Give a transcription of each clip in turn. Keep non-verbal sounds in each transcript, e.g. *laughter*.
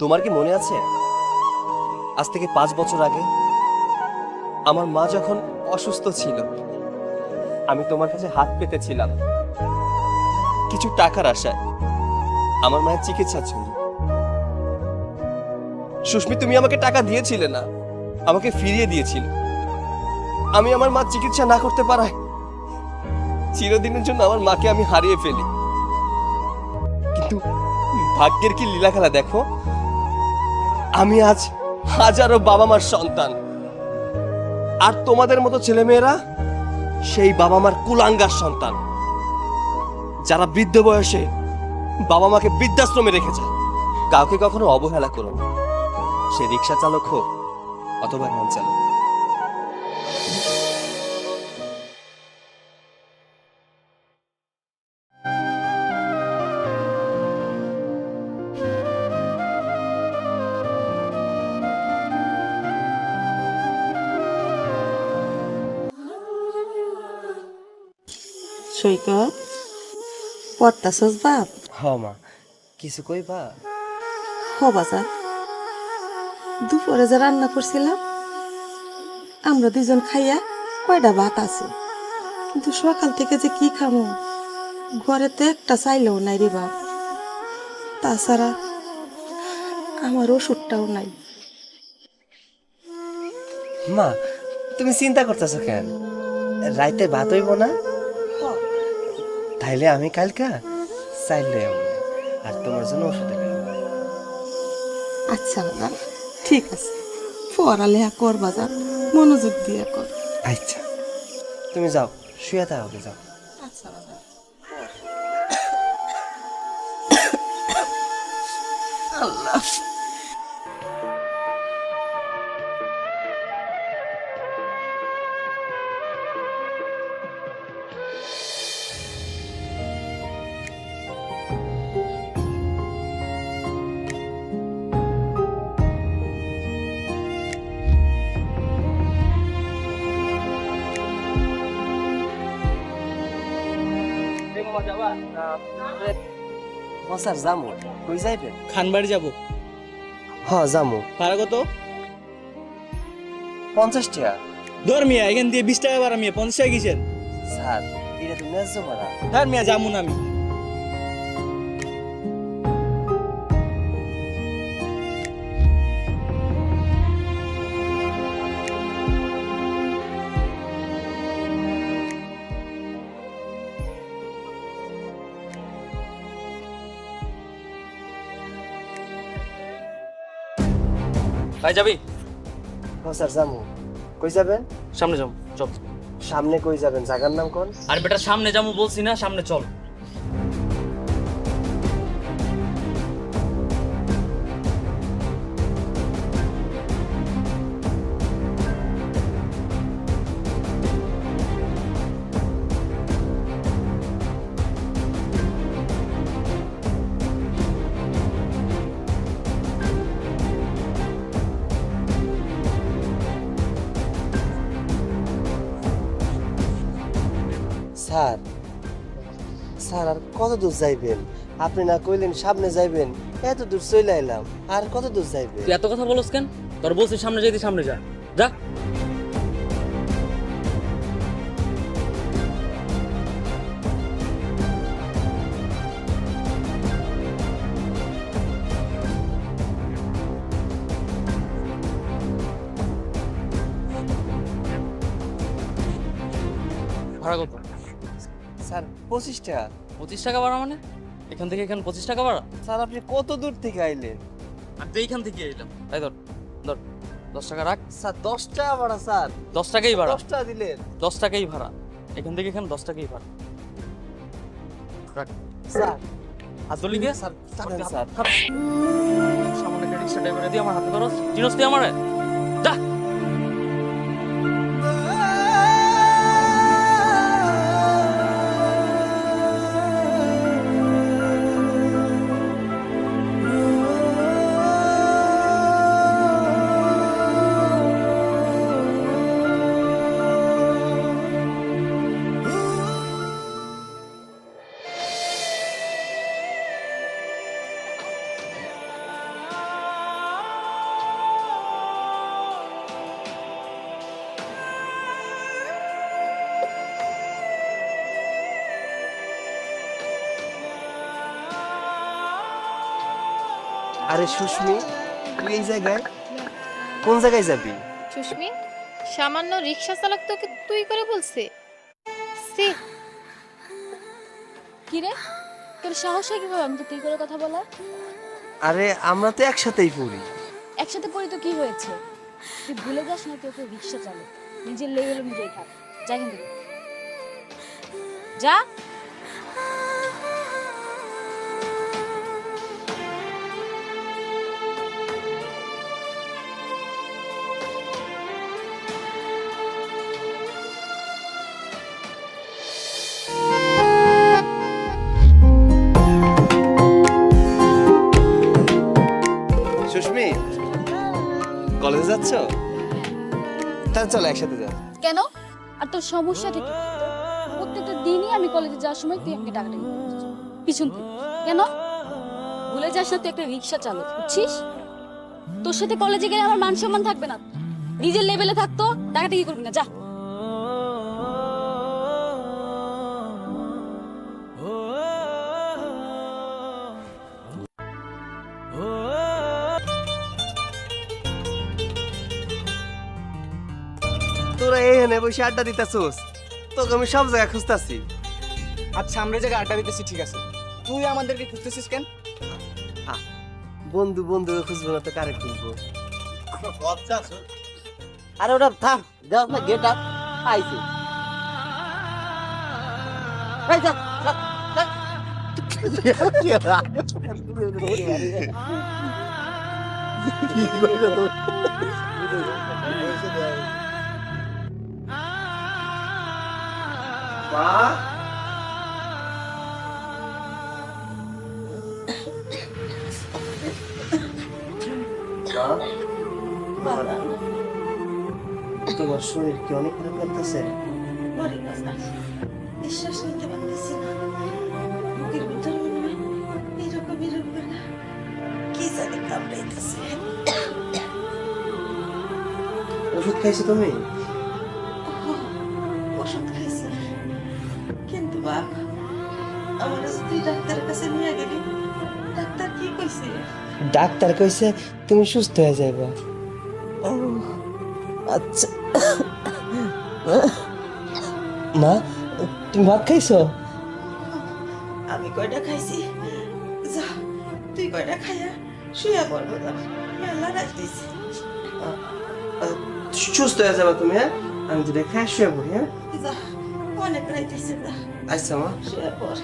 তোমার কি মনে আছে? আজ থেকে পাঁচ বছর আগে আমার মা যখন অসুস্থ ছিল, আমি তোমার কাছে হাত পেতেছিলাম। কিছু টাকার আশায় আমার মায়ের চিকিৎসার জন্য। সুস্মি, তুমি আমাকে টাকা দিয়েছিলে না, আমাকে ফিরিয়ে দিয়েছিলে। আমি আমার মা চিকিৎসা না করতে পারায় চিরদিনের জন্য আমার মাকে আমি হারিয়ে ফেলি। কিন্তু ভাগ্যের কি লীলা খেলা দেখো? আমি আজ হাজারো বাবা মার সন্তান। আর তোমাদের মতো ছেলেমেয়েরা সেই বাবা মার কুলাঙ্গার সন্তান। যারা বৃদ্ধ বয়সে বাবা মাকে বৃদ্ধাশ্রমে রেখে যায়। কাউকে কখনো অবহেলা করো না। সে রিক্সা চালক হোক অথবা ভ্যান চালক সৈকত পড়তাছস বাপ? হ মা কিছু কইবা হ বাজার। দুপুরে যে রান্না করছিলাম আমরা দুজন খাইয়া কয়টা ভাত আছে? কিন্তু সকাল থেকে যে কি খামো ঘরেতে একটা চাইলেও নাই রে বাপ। তাছাড়া আমার ওষুধটাও নাই। মা তুমি চিন্তা করতেছো কেন? রাইতে ভাত হইব না? তাইলে আমি কালকা চাইলে আর তোমার জন্য ওষুধ। আচ্ছা বাজার ঠিক আছে। পড়ালেখা কর বাজার মনোযোগ দিয়ে কর। আচ্ছা। তুমি যাও। শুয়ে থাকো যাও। আচ্ছা আল্লাহ। ও স্যার যামু। কই যাইবেন? খানবাড়ি যাব। হ যামু। ভাড়া কত? পঞ্চাশ টাকা। ধর মিয়া এখান দিয়ে বিশ টাকা ভাড়া মিয়া পঞ্চাশ টাকা গেছেন স্যার এটা তো ন্যায্য ভাড়া। ধর মিয়া না আমি। ভাই যাবি? হ্যাঁ স্যার যামু কই যাবেন? সামনে যাব চল। সামনে কই যাবেন? জায়গার নাম কোন? আর বেটা সামনে যাব বলছি না সামনে চল। স্যার। স্যার, আর কত দূর যাইবেন? আপনি না কইলেন সামনে যাইবেন, এত দূর চলে আইলাম আর কত দূর যাইবেন? তুই এত কথা বলস কেন? তোর বলছি সামনে যেতে সামনে যা। যা। ভাড়া কত? স্যার পঁচিশ টাকা। পঁচিশ টাকা ভাড়া মানে? এখান থেকে এখানে পঁচিশ টাকা ভাড়া স্যার আপনি কত দূর থেকে আইলেন? আমি তো এইখান থেকে এলাম তাই ধর ধর দশ টাকা রাখ। স্যার দশ টাকা ভাড়া স্যার। দশ টাকাই ভাড়া দশ টাকা দিলেন। দশ টাকাই ভাড়া এখান থেকে এখানে দশ টাকাই ভাড়া রাখ। স্যার। হাত ধরলি কে স্যার স্যার সামনে একটা রিক্সা ড্রাইভারে দিয়ে আমার হাতে ধরো চিনস তুই আমারে? যা। আরে সুস্মি তুই এই জায়গায় কোন জায়গায় যাবি? সুস্মি সামান্য রিক্সা চালক তোকে তুই করে বলছে। সি। কি রে তোর সাহস হয় কীভাবে আমি তো তুই করে কথা বলা আরে আমরা তো একসাথেই পড়ি। একসাথে পড়ি তো কি হয়েছে? তুই ভুলে যাস না তুই ওকে রিক্সা চালক। নিজের লেভেল অনুযায়ী থাক। যা কিন্তু। যা। যাচ্ছ? তাহলে চলো একসাথে যাও। কেন? আর তোর সমস্যাটা কি? প্রত্যেকটা দিনই আমি কলেজে যাওয়ার সময় তুই আমাকে দিতে বলছিস। পিছন কেন? ভুলে যাস না তুই একটা রিক্সা চালক, বুঝছিস? তোর সাথে কলেজে গেলে আমার মান সম্মান থাকবে না। নিজের লেভেলে থাকতো টাকাটা কি করবি না? যা। এখানে বসে আড্ডা দিতেছোস? তোকে আমি সব জায়গায় খুঁজতাছি। আচ্ছা আমরা জায়গায় আড্ডা দিতেছি ঠিক আছে। তুই আমাদেরকে খুঁজতেছিস কেন? বন্ধু বন্ধু খুঁজবো না তো কারে খুঁজবো? আরে ওটা থাম দেখ না গেট আপ আইছে। এই *laughs* *laughs* *laughs* মা তোমার শরীর কি অনেক খারাপ লাগতেছে নিঃশ্বাস নিতে পারতেছি না বুকের ভিতর মনে হয় এরকম এরকম কি জানি কামড়াইতেছে ওষুধ খাইছো তুমি ওষুধ খাইছি বাপ। আমার তুই ডাক্তারের কাছে নিয়ে গেলি। ডাক্তার কি কইছে? ডাক্তার কইছে তুমি সুস্থ হয়ে যাইবা। আচ্ছা। মা তুমি ভাত খাইছো? আমি কয়টা খাইছি? যা তুই কয়টা খাইয়া শুয়ে পড়ব যা। মেলা রাখ দিছি সুস্থ হয়ে যাবা তুমি হ্যাঁ? আমি যদি খাই শুয়ে পড়ি হ্যাঁ? যা। অনেক রাইতেছে যা আচ্ছা মা শুয়ে পড়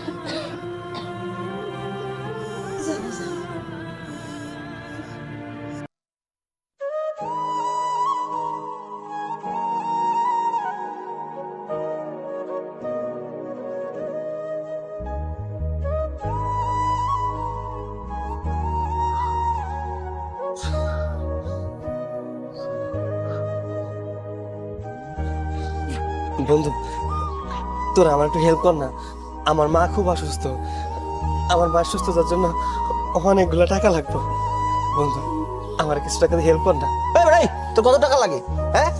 তোরা আমার একটু হেল্প কর না। আমার মা খুব অসুস্থ। আমার মা সুস্থতার জন্য অনেকগুলো টাকা লাগবে। বন্ধু আমার কিছু টাকা দিয়ে হেল্প কর না। এই ভাই তোর কত টাকা লাগে? হ্যাঁ?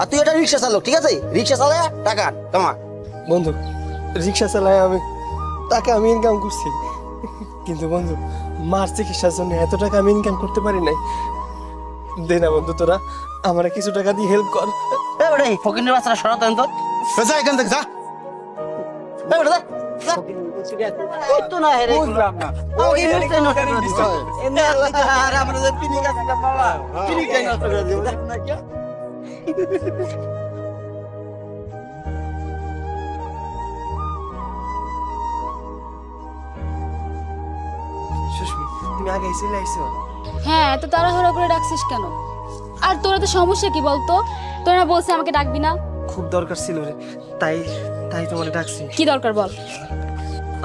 আর তুই এটা রিক্সা চালক ঠিক আছে? রিক্সা চালায় টাকা কামা বন্ধু রিক্সা চালায় আমি টাকা আমি ইনকাম করছি। কিন্তু বন্ধু মার চিকিৎসার জন্য এত টাকা আমি ইনকাম করতে পারি নাই। দে না বন্ধু তোরা আমার কিছু টাকা দিয়ে হেল্প কর। এই ভাই ফকিনের বাচ্চাটা সরাতেন তো যা এখান থেকে যা। তুমি আগে চলে আইছো হ্যাঁ এত তাড়াহুড়ো করে ডাকছিস কেন? আর তোরা তো সমস্যা কি বলতো? তোরা বলছে আমাকে ডাকবি না। খুব দরকার ছিল রে। তাই তাই তোমার ডাকছি। কি দরকার বল?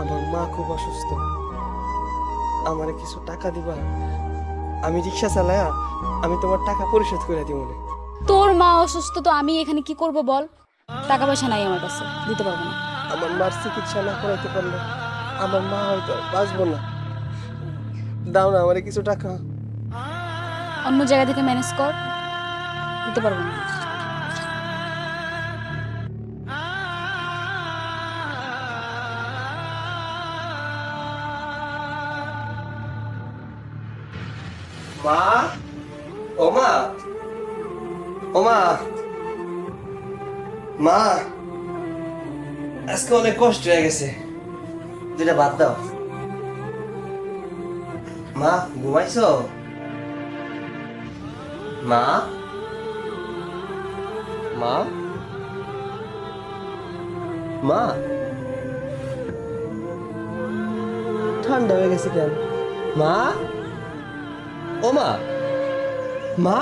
আমার মা খুব অসুস্থ। আমারে কিছু টাকা দিবা? আমি রিক্সা চালায়া আমি তোমার টাকা পরিশোধ করে দিব না। তোর মা অসুস্থ তো আমি এখানে কি করব বল? টাকা পয়সা নাই আমার কাছে দিতে পারব না। আমার মার চিকিৎসা না করাইতে পারলে আমার মা হয়তো বাঁচবো না। দাও না আমারে কিছু টাকা। অন্য জায়গা থেকে ম্যানেজ কর দিতে পারব না। মা, ও মা ও মা মা, আজকে অনেক কষ্ট হয়ে গেছে। দুটা বাদ দাও। মা, ঘুমাইছো? মা মা মা। ঠান্ডা হয়ে গেছে কেন? মা? ও মা। মা?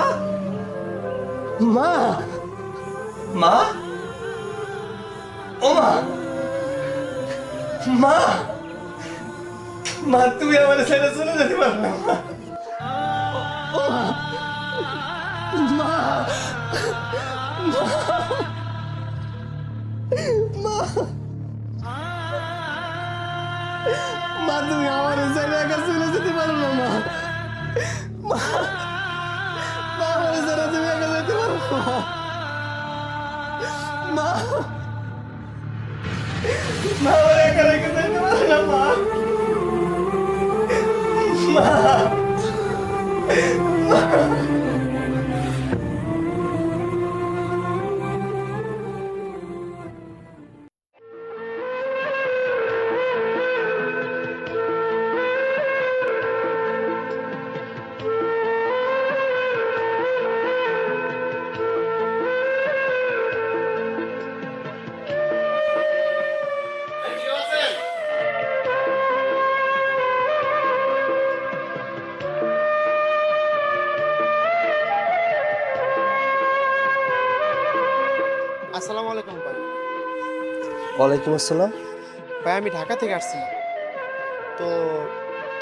মা? মা? ও মা। মা? মা, তুমি আমার ছেড়ে চলে যেতে পারো না, মা। মা। মা। মা, তুমি আমার ছেড়ে একা চলে যেতে পারো না, মা। মা মা আমার ছেড়ে তুমি একা যেতে পারো না মা মা আমার একা রেখে যেতে পারো ওয়ালাইকুম আসসালাম। ভাই আমি ঢাকা থেকে আসছি। তো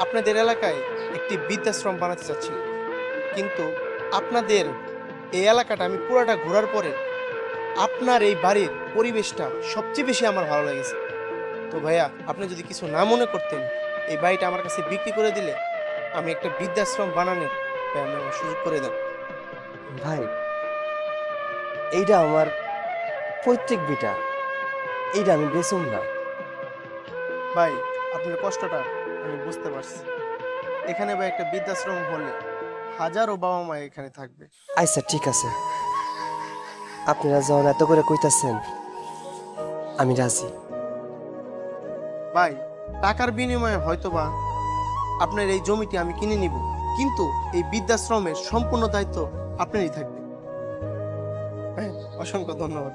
আপনাদের এলাকায় একটি বৃদ্ধাশ্রম বানাতে চাচ্ছি। কিন্তু আপনাদের এই এলাকাটা আমি পুরোটা ঘোরার পরে আপনার এই বাড়ির পরিবেশটা সবচেয়ে বেশি আমার ভালো লেগেছে। তো ভাইয়া আপনি যদি কিছু না মনে করতেন এই বাড়িটা আমার কাছে বিক্রি করে দিলে আমি একটা বৃদ্ধাশ্রম বানানোর সুযোগ করে দেন। ভাই এইটা আমার প্রত্যেক বিটা। এইটা আমি বেসুম না। ভাই আপনার কষ্টটা আমি বুঝতে পারছি। এখানে ভাই একটা বৃদ্ধাশ্রম হলে হাজারো বাবা মা এখানে থাকবে। আচ্ছা ঠিক আছে। আপনারা যখন এত করে কইতাছেন আমি রাজি। ভাই টাকার বিনিময়ে হয়তোবা আপনার এই জমিটি আমি কিনে নিব কিন্তু এই বৃদ্ধাশ্রমের সম্পূর্ণ দায়িত্ব আপনারই থাকবে। হ্যাঁ অসংখ্য ধন্যবাদ।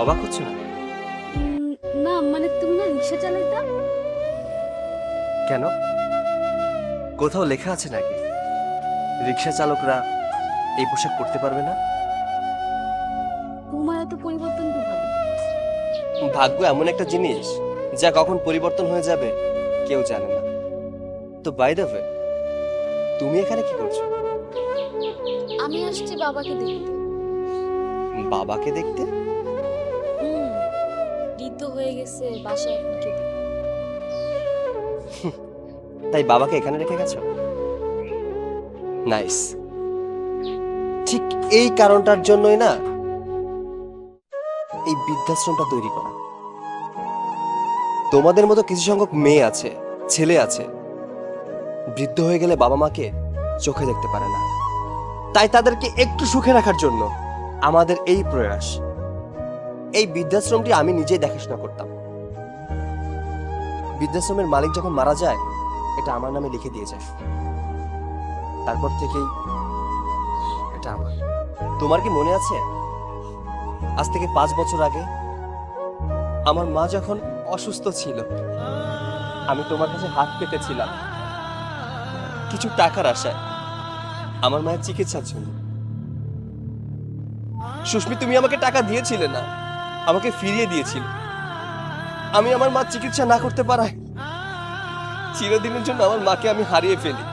অবাক হচ্ছে না? না মানে তুমি না রিক্সা চালাইতা? কেন? কোথাও লেখা আছে নাকি? রিক্সা চালকরা এই পোশাক পরতে পারবে না? তোমার এত পরিবর্তন কীভাবে ভাগ্য এমন একটা জিনিস যা কখন পরিবর্তন হয়ে যাবে কেউ জানে না। তো বাই দ্য ওয়ে তুমি এখানে কি করছ? আমি আসছি বাবাকে দেখতে। বাবাকে দেখতে? বৃদ্ধ হয়ে গেছে, বাসায় এখন না। *laughs* তাই বাবাকে এখানে রেখে গেছো? নাইস ঠিক এই কারণটার জন্যই না এই বৃদ্ধাশ্রমটা তৈরি করা। তোমাদের মতো কিছু সংখ্যক মেয়ে আছে, ছেলে আছে, বৃদ্ধ হয়ে গেলে বাবা মাকে চোখে দেখতে পারে না। তাই তাদেরকে একটু সুখে রাখার জন্য আমাদের এই প্রয়াস। এই বৃদ্ধাশ্রমটি আমি নিজেই দেখাশোনা করতাম। বৃদ্ধাশ্রমের মালিক যখন মারা যায়, এটা আমার নামে লিখে দিয়ে যায়। তারপর থেকেই এটা আমার। তোমার কি মনে আছে? আজ থেকে পাঁচ বছর আগে আমার মা যখন অসুস্থ ছিল, আমি তোমার কাছে হাত পেতেছিলাম। কিছু টাকার আশায় আমার মায়ের চিকিৎসার জন্য। সুস্মি, তুমি আমাকে টাকা দিয়েছিলে না? আমাকে ফিরিয়ে দিয়েছিলে। আমি আমার মা চিকিৎসা না করতে পারায় চিরদিনের জন্য আমার মাকে আমি হারিয়ে ফেলি।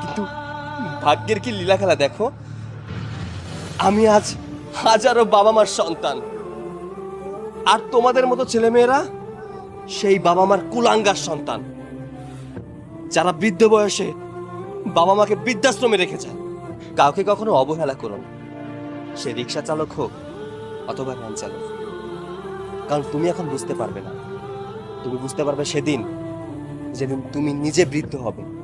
কিন্তু ভাগ্যের কি লীলা খেলা দেখো? আমি আজ হাজারো বাবা মার সন্তান। আর তোমাদের মতো ছেলেমেয়েরা সেই বাবা মার কুলাঙ্গার সন্তান। যারা বৃদ্ধ বয়সে বাবা মাকে বৃদ্ধাশ্রমে রেখে যায় কাউকে কখনো অবহেলা করুন সে রিক্সা চালক হোক অথবা ভ্যান চালক কারণ তুমি এখন বুঝতে পারবে না। তুমি বুঝতে পারবে সেদিন, যেদিন তুমি নিজে বৃদ্ধ হবে।